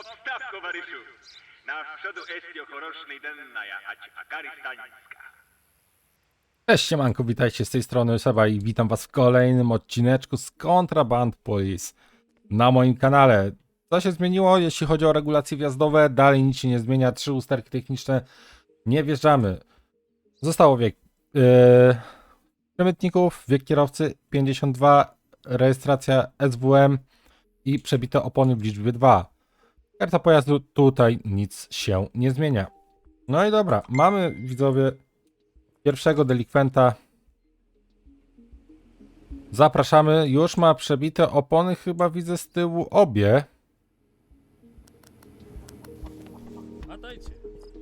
Obstaw, towarzyszu. Na przodu estio chorosznej dennaja, ać akari stanicka. Cześć siemanko, witajcie z tej strony Seba i witam was w kolejnym odcineczku z Contraband Police na moim kanale. Co się zmieniło, jeśli chodzi o regulacje wjazdowe? Dalej nic się nie zmienia, trzy usterki techniczne, nie wjeżdżamy. Zostało wiek yy, przemytników, wiek kierowcy 52, rejestracja SWM i przebite opony w liczbie 2. Karta pojazdu, tutaj nic się nie zmienia. No i dobra, mamy widzowie pierwszego delikwenta. Zapraszamy. Już ma przebite opony, chyba widzę z tyłu obie.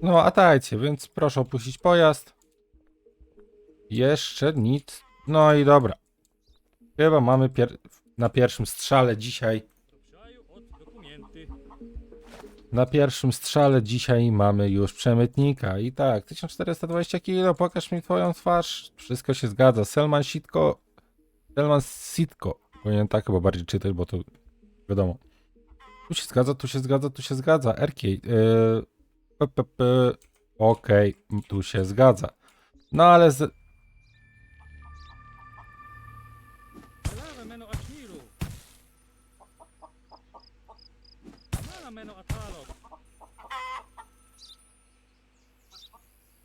No, a dajcie, więc proszę opuścić pojazd. Jeszcze nic. No i dobra. Chyba mamy pier na pierwszym strzale dzisiaj. Na pierwszym strzale dzisiaj mamy już przemytnika. I tak, 1420 kg, pokaż mi twoją twarz. Wszystko się zgadza. Selman Sitko. Selman Sitko. Powinien tak chyba bardziej czytać, bo to wiadomo. Tu się zgadza, tu się zgadza, tu się zgadza. RK. Yy, PPP. Okej, tu się zgadza. No ale z...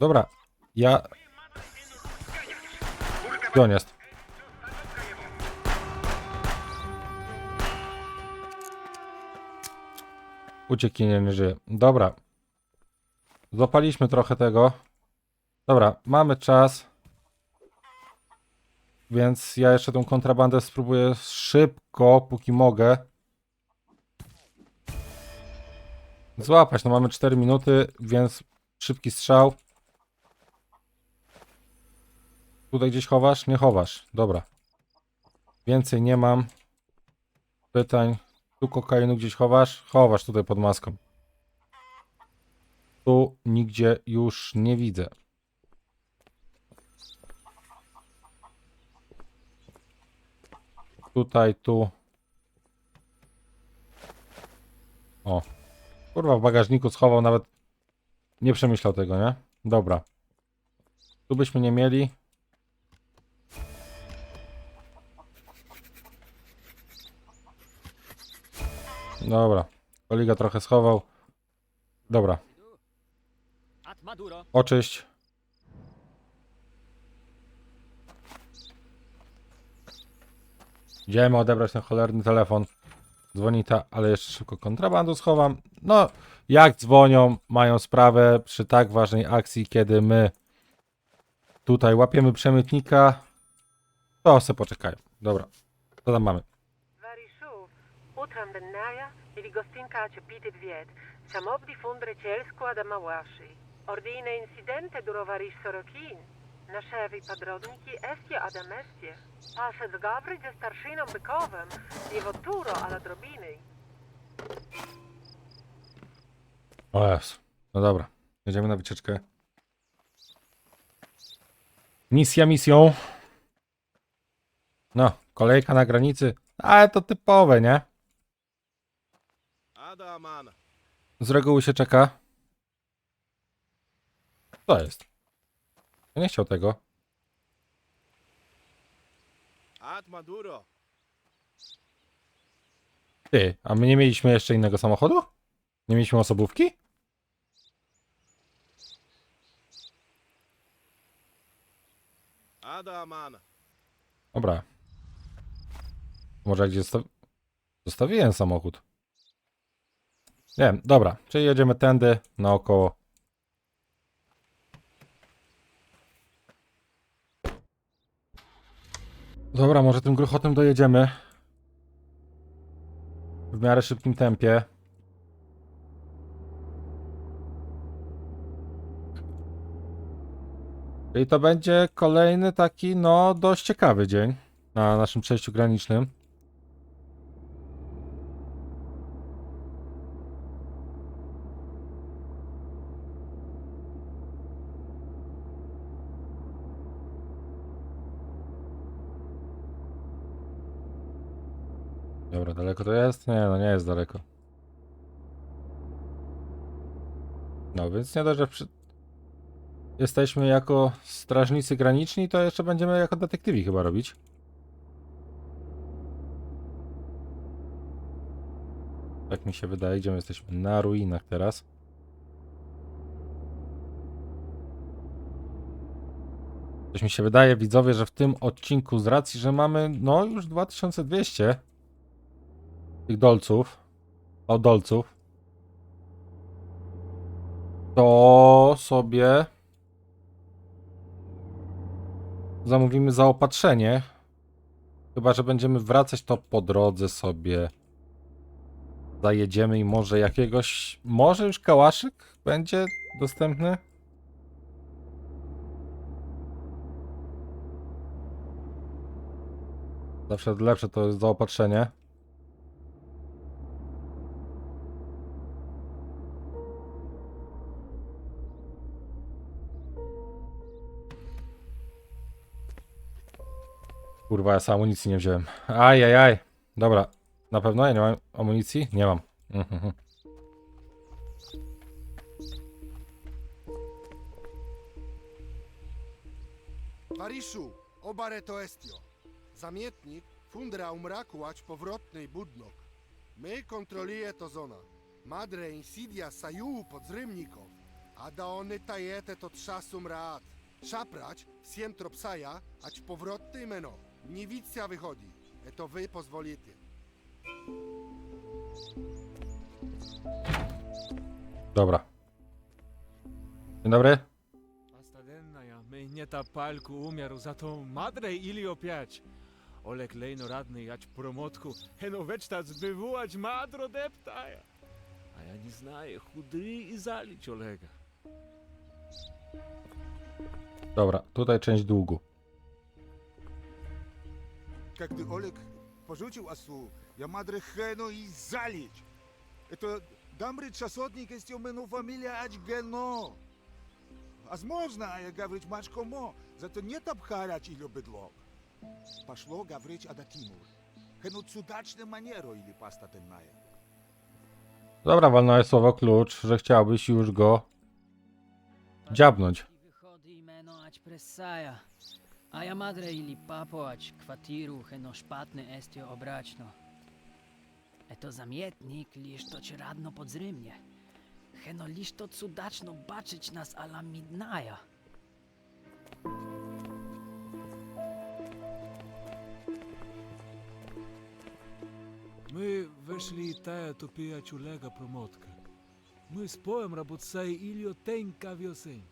Dobra, ja... Gdzie on jest? Ucieknie, nie żyje. Dobra. Złapaliśmy trochę tego. Dobra, mamy czas. Więc ja jeszcze tą kontrabandę spróbuję szybko, póki mogę. Złapać. No mamy 4 minuty, więc szybki strzał. Tutaj gdzieś chowasz? Nie chowasz. Dobra. Więcej nie mam. Pytań. Tu kokainu gdzieś chowasz? Chowasz tutaj pod maską. Tu nigdzie już nie widzę. Tutaj, tu. O. Kurwa, w bagażniku schował nawet. Nie przemyślał tego, nie? Dobra. Tu byśmy nie mieli. Dobra. Kolega trochę schował. Dobra. Oczyść. Idziemy odebrać ten cholerny telefon. Dzwoni ta, ale jeszcze szybko kontrabandu schowam. No, jak dzwonią, mają sprawę przy tak ważnej akcji, kiedy my tutaj łapiemy przemytnika, to se poczekają. Dobra, co tam mamy? Utrem dennaja ili gostinka cepiti dviet, samob difundre cielsku ad Amawashi. Ordine incidente duro varish sorokin. Naszewi podrodniki estie ad amestie. Pasze zgawry ze starszyną bykowem, jego turo ala drobiny. O jest. No dobra, jedziemy na wycieczkę. Misja misją. No, kolejka na granicy. Ale to typowe, nie? Z reguły się czeka. Co jest? Ja nie chciał tego. Ty, a my nie mieliśmy jeszcze innego samochodu? Nie mieliśmy osobówki? Dobra. Może gdzie zosta- zostawiłem samochód? Nie dobra. Czyli jedziemy tędy, naokoło. Dobra, może tym gruchotem dojedziemy. W miarę szybkim tempie. Czyli to będzie kolejny taki, no, dość ciekawy dzień na naszym przejściu granicznym. Dobra, daleko to jest? Nie, no nie jest daleko. No więc nie dość, że przy... jesteśmy jako strażnicy graniczni, to jeszcze będziemy jako detektywi chyba robić. Tak mi się wydaje, gdzie my jesteśmy na ruinach teraz. Coś mi się wydaje, widzowie, że w tym odcinku z racji, że mamy no już 2200 tych dolców, o dolców, to sobie zamówimy zaopatrzenie. Chyba, że będziemy wracać, to po drodze sobie zajedziemy i może jakiegoś, może już kałaszyk będzie dostępny? Zawsze lepsze to jest zaopatrzenie. Kurwa, ja sam amunicji nie wziąłem. Aj, aj, aj. Dobra, na pewno ja nie mam amunicji? Nie mam. Mhm. Pariszu, obare to estio. Zamietnik, fundra umraku, ać powrotnej budnok. My kontroluje to zona. Madre insidia saju podzrymników. A da ony tajete to trzasum raat. Szaprać, siem tropsaja, ać powrotnej meno. Niewicja wychodzi. E to wy pozwolicie. Dobra. Dzień dobry. Остаденная, мейнета пальку умеру, зато мадре или опять. Олег лейно радный ać промотку, ено вечтац бывуать мадро дептая. А я не знаю, худы и залить Олега. Dobra, tutaj część długu. Как ты, Олег, пожучил осу, я мадре хено и залить. Это дамбри часотник есть у мену фамилия ач гено. Возможно, я говорить мачко мо, зато не обхарач или бедлок. Пошло говорить ада Тимур. Хено цудачне манеро или паста тенная. Dobra, walnąłeś słowo klucz, że chciałbyś już go dziabnąć. I wychodzi imeno ać pressaja. A ja madre ili papo ać kwatiru heno szpatny estio obraćno. E to zamietnik, liż to ci radno podzrymnie. Heno liż to cudaczno baczyć nas ala midnaja. Мы вышли тая тупиять Олега промотка. Мы споем работцай Ильо тенька вьосень.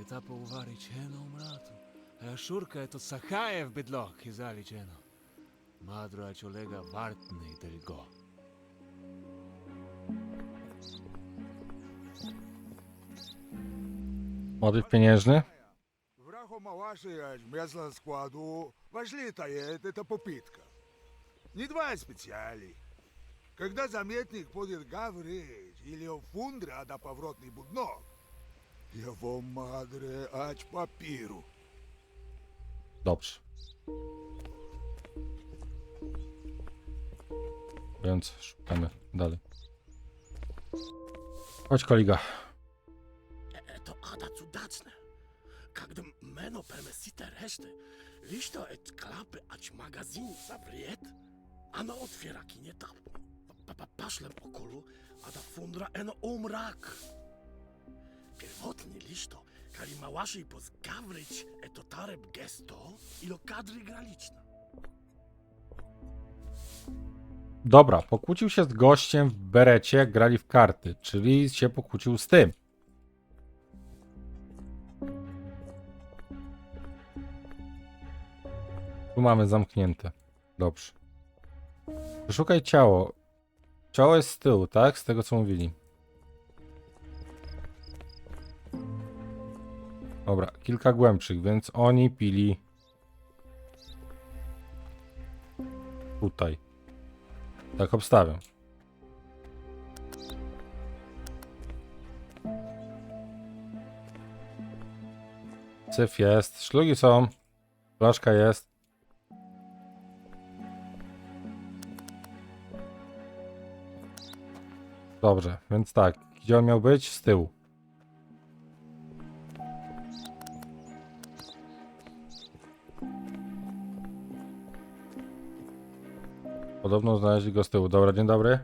И та поуварить хено умрату. Э, Шурка это Сахаев бедлок из Аличено. Мадра Чулега Вартный Дельго. Odbyt pieniężny? Wrachoma waszy, mięsna składu, ważlita jest, это popitka. Не два а специали. Когда заметник будет говорить или о а да поворотный буднок, его мадре ач папиру. Dobrze. Więc szukamy dalej. Chodź, koliga. E, to ada cudacne. Kiedy meno permesite reszty, liśto et klapy ać magazin zabriet, ano otwiera kinieta. Paszlem okolu, ada fundra eno umrak. Pierwotny liśto kali małaszy pozgawryć eto tareb gesto ilo kadry graliczna. Dobra, pokłócił się z gościem w berecie, jak grali w karty, czyli się pokłócił z tym. Tu mamy zamknięte. Dobrze. Szukaj ciało. Ciało jest z tyłu, tak? Z tego co mówili. Dobra, kilka głębszych, więc oni pili tutaj. Tak obstawiam. Syf jest, szlugi są, flaszka jest. Dobrze, więc tak, Gdzie on miał być? Z tyłu. Podobno znaleźli go z tyłu. Dobra, dzień dobry.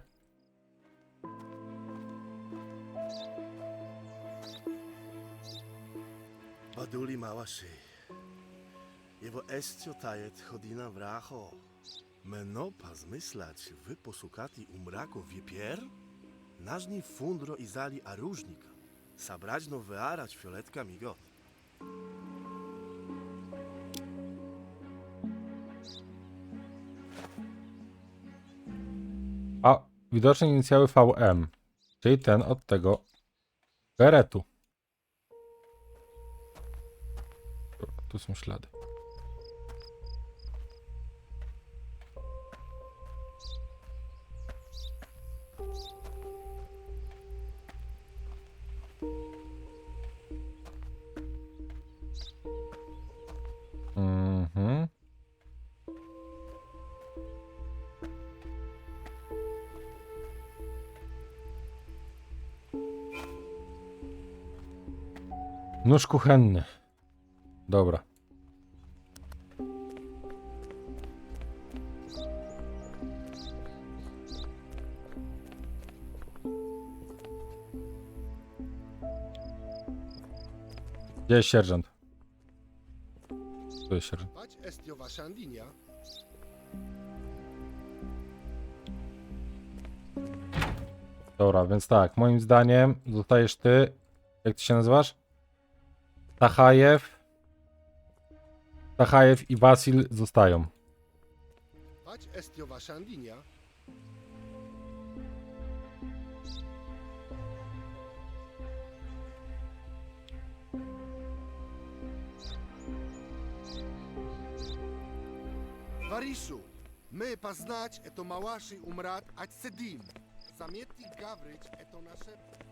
Baduli małaszy. Jego estio tajet chodina vracho. Meno pa zmyslać wy posukati umrako wiepier? Nażni fundro i zali a różnika. Sabraźno wyarać fioletka migot. A, widocznie inicjały VM. Czyli ten od tego beretu. Tu są ślady. Nóż kuchenny. Dobra. Gdzie jest sierżant? Tu jest sierżant. Estio. Dobra, więc tak, moim zdaniem zostajesz ty. Jak ty się nazywasz? Tachajew. Tachajew i Wasil zostają. Ać estio washandinia. Wariszu, my poznać eto małaszy umrat ać sedim. Zamietnik gawryć eto nasze...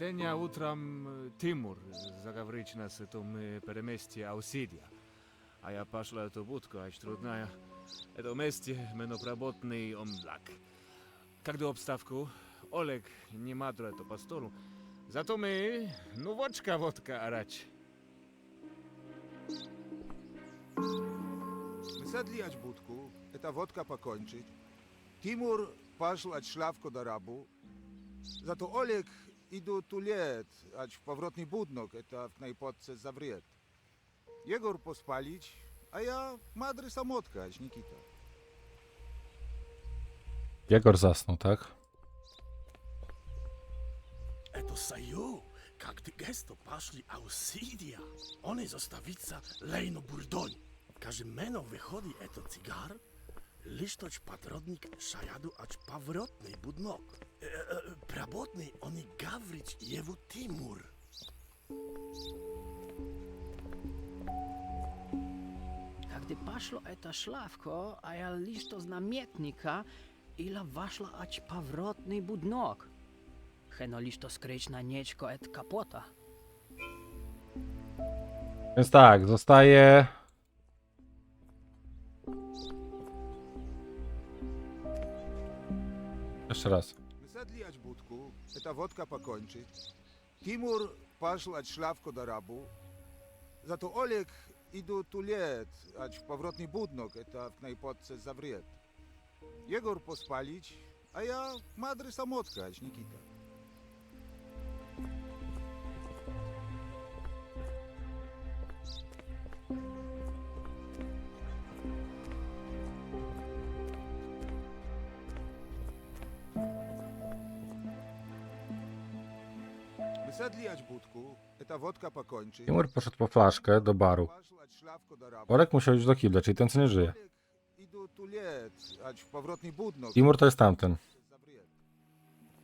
Dnia utram Timur zaговорить нас, это мы переместие Аусидия. А я пошла эту будку, аж трудная. Это вместе менопроботный омлак. Когда обставку, Олег не мадру это по столу. Зато мы, ну водка, водка, арач. Wysadli ać budku, eta wodka pokończyć. Timur paszł ać szlawko do rabu. Za to Oleg idu tu let, ać w powrotny budnok, eta w knajpotce zawriet. Jegor pospalić, a ja madry samotka, ać Nikita. Jegor zasnął, tak? Eto saju, как ty gesto paszli ausidia. One zostawica lejno burdoń. Każe meno wychodzi eto cigar, lisztoć patrodnik szajadu acz pawrotnej budnok. E, e, prabotnej oni gawryć jewu Timur. Когда пошло это шлавко, а я лишь то знаметника, ила вошла ач повротный буднок. Хено лишь то скрыть на нечко от капота. Więc tak, zostaje. Jeszcze raz. Eta wodka pokończyć. Timur paszł ać szlawko do rabu. Za to Oleg idu tu let, ać w powrotny budnok, eta w knajpotce zawriet. Jegor pospalić, a ja madry samotka, ać Nikita. Wysadli ać budku, eta wodka pokończyć. Timur poszedł po flaszkę do baru. Olek musiał iść do kibla, czyli ten co nie żyje. Timur to jest tamten.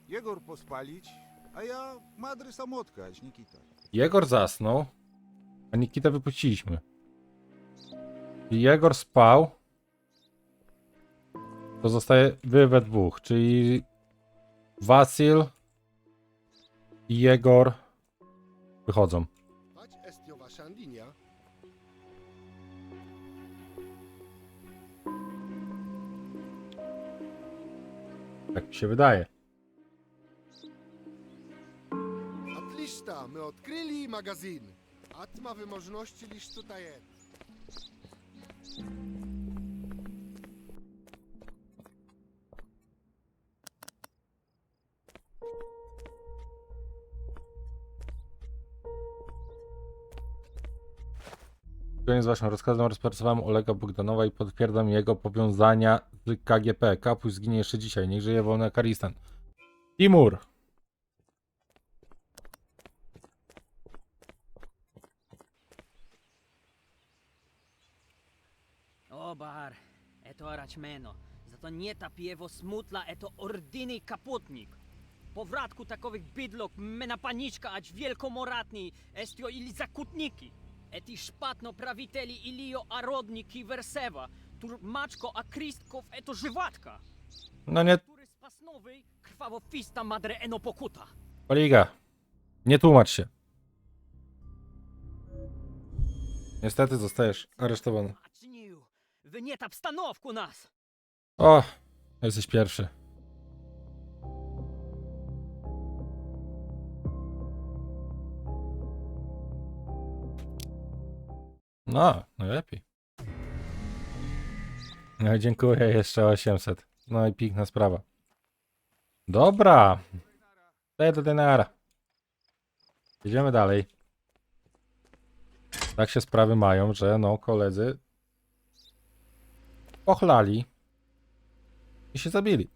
Jegor pospalić, a ja madry samotka, ać Nikita. Jegor zasnął, a Nikitę wypuściliśmy. I Jegor spał, To zostaje wy we dwóch, czyli Wasil i Jegor wychodzą. Tak mi się wydaje. Atlista, my odkryli magazyn. Atma wymożności liść tutaj jest. Zgodnie z waszym rozkazem rozpracowałem Olega Bogdanowa i potwierdzam jego powiązania z KGP. Kapuś zginie jeszcze dzisiaj. Niech żyje wolny Karistan. Timur! Obar, eto arachmeno. Za to nie ta piewo smutla, eto ordyny kaputnik. Po wratku takowych bydlok, mena paniczka, ać wielkomoratni, estio ili zakutniki. Eti szpatno prawiteli ilio arodniki wersewa, tur maczko a kristków eto żywatka. No nie, Który spasnowy, krwawo fista madre eno pokuta. Oliga. Nie tłumacz się. Niestety zostajesz aresztowany. Wy nie ta wstanowku nas. O, jesteś pierwszy. No, najlepiej. No dziękuję, jeszcze 800. No i piękna sprawa. Dobra. Daję do denara. Jedziemy dalej. Tak się sprawy mają, że no koledzy pochlali i się zabili.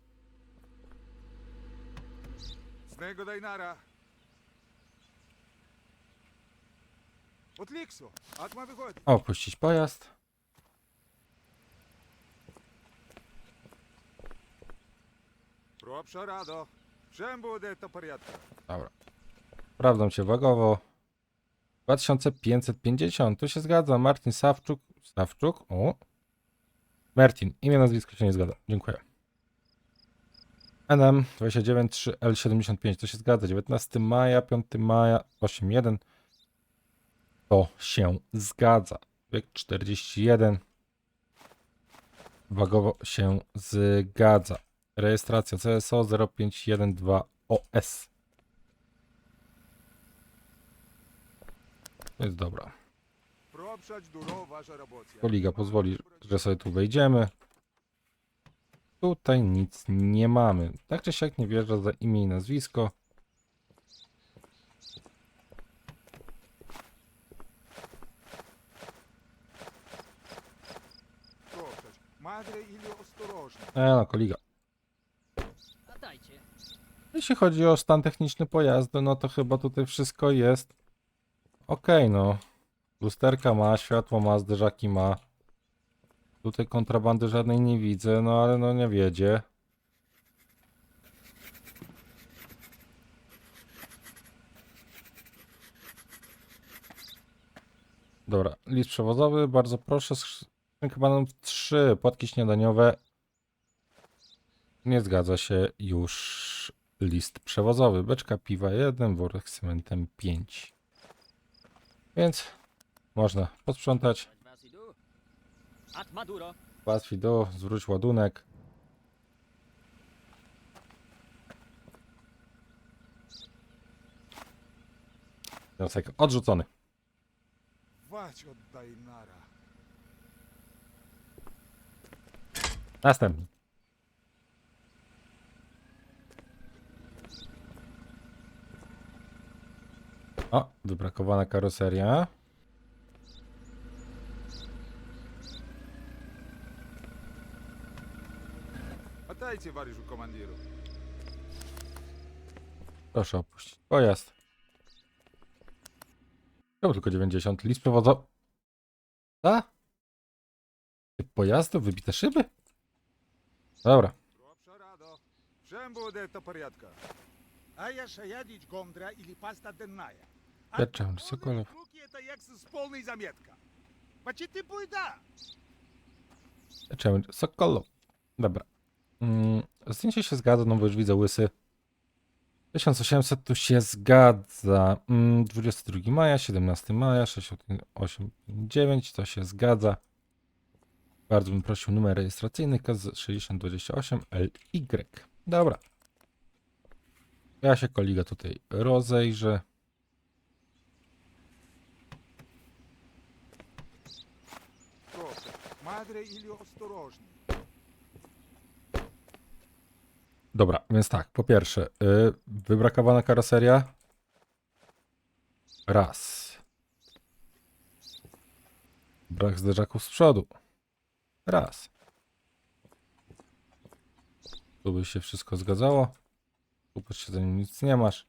Znego Dajnara. Opuścić pojazd. Пробша радо. Всем буде то порядка. Dobra. Sprawdzam cię wagowo. 2550. Tu się zgadza. Martin Sawczuk. Sawczuk. O. Martin. Imię, nazwisko się nie zgadza. Dziękuję. NM 293 L75. To się zgadza. 19 maja, 5 maja, 81. To się zgadza. Wiek 41. Wagowo się zgadza. Rejestracja CSO 0512OS. To jest dobra. Koliga pozwoli, że sobie tu wejdziemy. Tutaj nic nie mamy. Tak czy siak nie wjeżdża za imię i nazwisko. nagraj. E, no, koliga. Jeśli chodzi o stan techniczny pojazdu, no to chyba tutaj wszystko jest ok, no. Lusterka ma, światło ma, zderzaki ma. Tutaj kontrabandy żadnej nie widzę, no ale no nie wiedzie. Dobra, list przewozowy, bardzo proszę, Chyba trzy płatki śniadaniowe. Nie zgadza się już list przewozowy. Beczka piwa 1, worek z cementem 5. Więc można posprzątać. Łatwiej do, zwróć ładunek. Wniosek odrzucony. Wać oddaj nara. Następny. O, wybrakowana karoseria. Witajcie, wariszu komandiru. Proszę opuścić pojazd. Czemu tylko 90? List przewodzą... Ta? Typ pojazdu? Wybite szyby? Dobra. Пробша радо. Всем буде то порядка. А я шаядич гомдра или паста денная. Печем, Соколов. Руки это як с полной заметка. Почти ты буйда. Czemu? Sokolo. Dobra. Mm, zdjęcie się zgadza, no bo już widzę łysy. 1800 tu się zgadza. Mm, 22 maja, 17 maja, 689 to się zgadza. Bardzo bym prosił numer rejestracyjny KZ6028LY. Dobra. Ja się koliga tutaj rozejrzę. Dobra, więc tak, po pierwsze, yy, wybrakowana karoseria. Raz. Brak zderzaków z przodu. Raz. Tu by się wszystko zgadzało. Tu pod siedzeniem nic nie masz.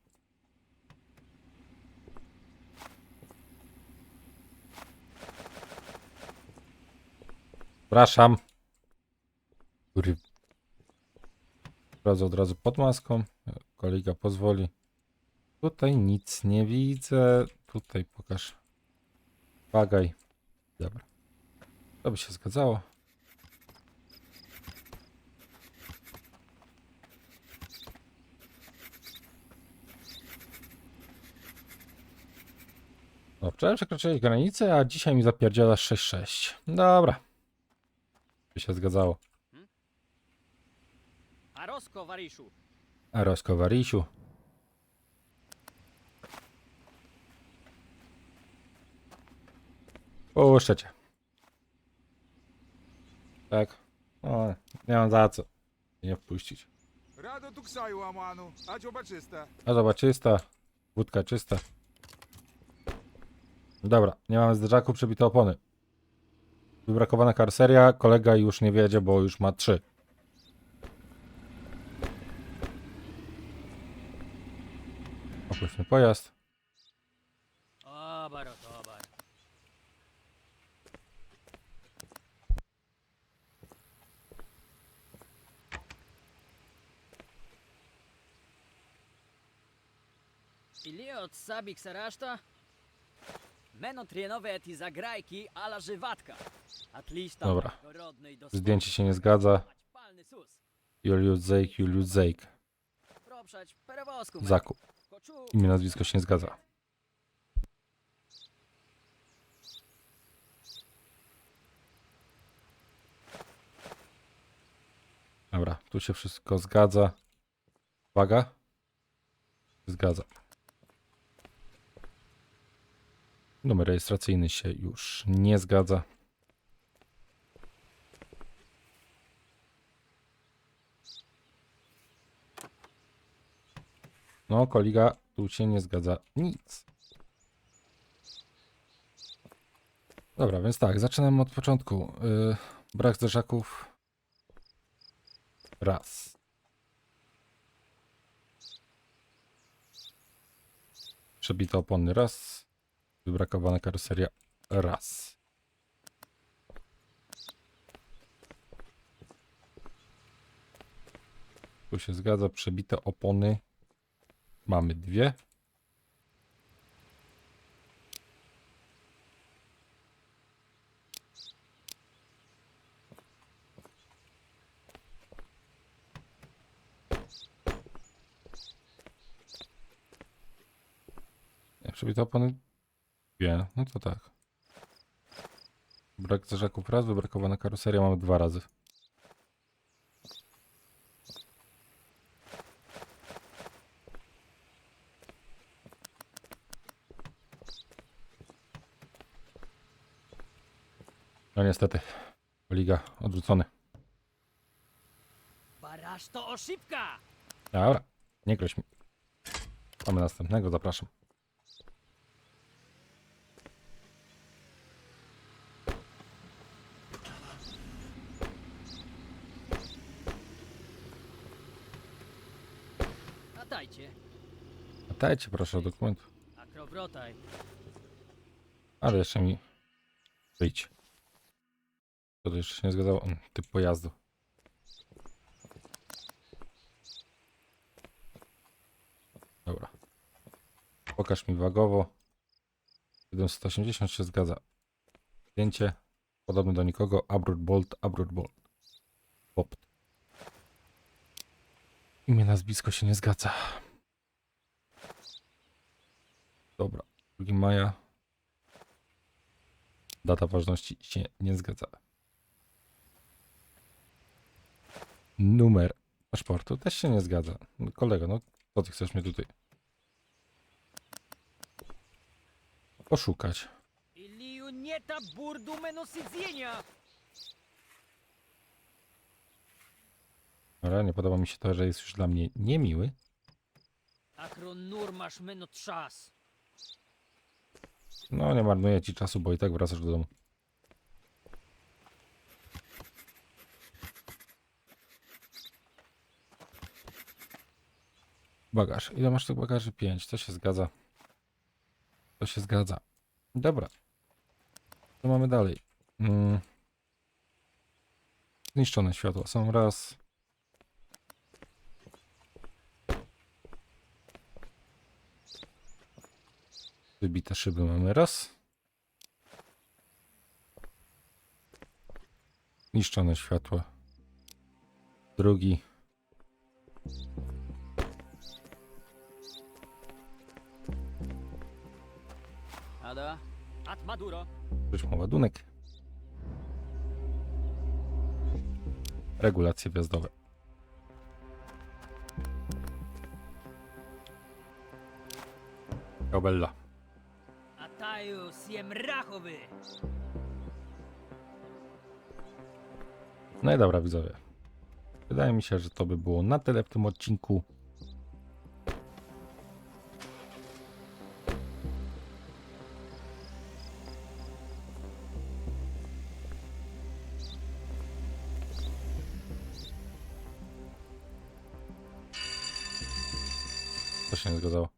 Przepraszam. Kurwa. Sprawdzę od razu pod maską. Kolega pozwoli. Tutaj nic nie widzę. Tutaj pokaż. Bagaj. Dobra. To by się zgadzało. No, wczoraj przekroczyłeś granicę, a dzisiaj mi zapierdzielasz 6-6. Dobra. By się zgadzało. A Rosko, Wariszu. A Roskowarisiu. Puszczę cię. Tak. O, nie mam za co. Nie wpuścić. Rado tu ksaju, amanu. A zobacz, czysta. Wódka czysta. Dobra, nie mamy zderzaku, przebite opony. Wybrakowana karoseria, kolega już nie wiedzie, bo już ma trzy. Opuśćmy pojazd. Obar, obar. Sabik saraszta? Meno trienowe ti zagrajki żywatka. Atlista Dobra. do Zdjęcie się nie zgadza. Palny sus. Julius Zejk, Julius Zejk. Proprzeć perewozku. Zakup. Koczu. Imię, nazwisko się nie zgadza. Dobra, tu się wszystko zgadza. Uwaga. Zgadza. Numer rejestracyjny się już nie zgadza. No, kolega, tu się nie zgadza nic. Dobra, więc tak, zaczynamy od początku. Yy, brak zderzaków. Raz. Przebite opony raz. Wybrakowana karoseria raz. Tu się zgadza, przebite opony Mamy dwie. Przebite opony No to tak. Brak zderzaków raz, wybrakowana karoseria mamy dwa razy. No niestety. Liga odrzucony. Barasz to oszybka! Dobra, nie groź mi. Mamy następnego, zapraszam. Dajcie proszę o dokument. Akrowrotaj. Ale jeszcze mi wyjdź. To jeszcze się nie zgadzało. Mm, Typ pojazdu. Dobra. Pokaż mi wagowo. 780 się zgadza. Zdjęcie. Podobny do nikogo. Abrut Bolt, Abrut Bolt. Popt. Imię, nazwisko się nie zgadza. Dobra, 2 maja. Data ważności się nie zgadza. Numer paszportu też się nie zgadza. No, kolego, no co ty chcesz mnie tutaj poszukać? Илию нета бурду мено сидзения! Dobra, nie podoba mi się to, że jest już dla mnie niemiły. Акрон нур маш мено час. No, nie marnuję ci czasu, bo i tak wracasz do domu. Bagaż. Ile masz tych bagaży? 5. To się zgadza. To się zgadza. Dobra. Co mamy dalej? Mm. Zniszczone światła są raz. Wybite szyby mamy raz. Niszczone światła. Drugi. Ada, at Maduro. Ktoś ładunek. Regulacje wjazdowe. Obella już, jem! No i dobra, widzowie. Wydaje mi się, że to by było na tyle w tym odcinku. To się nie zgadzało.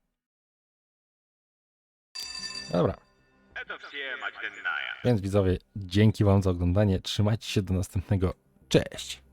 Więc widzowie, dzięki Wam za oglądanie. Trzymajcie się do następnego. Cześć!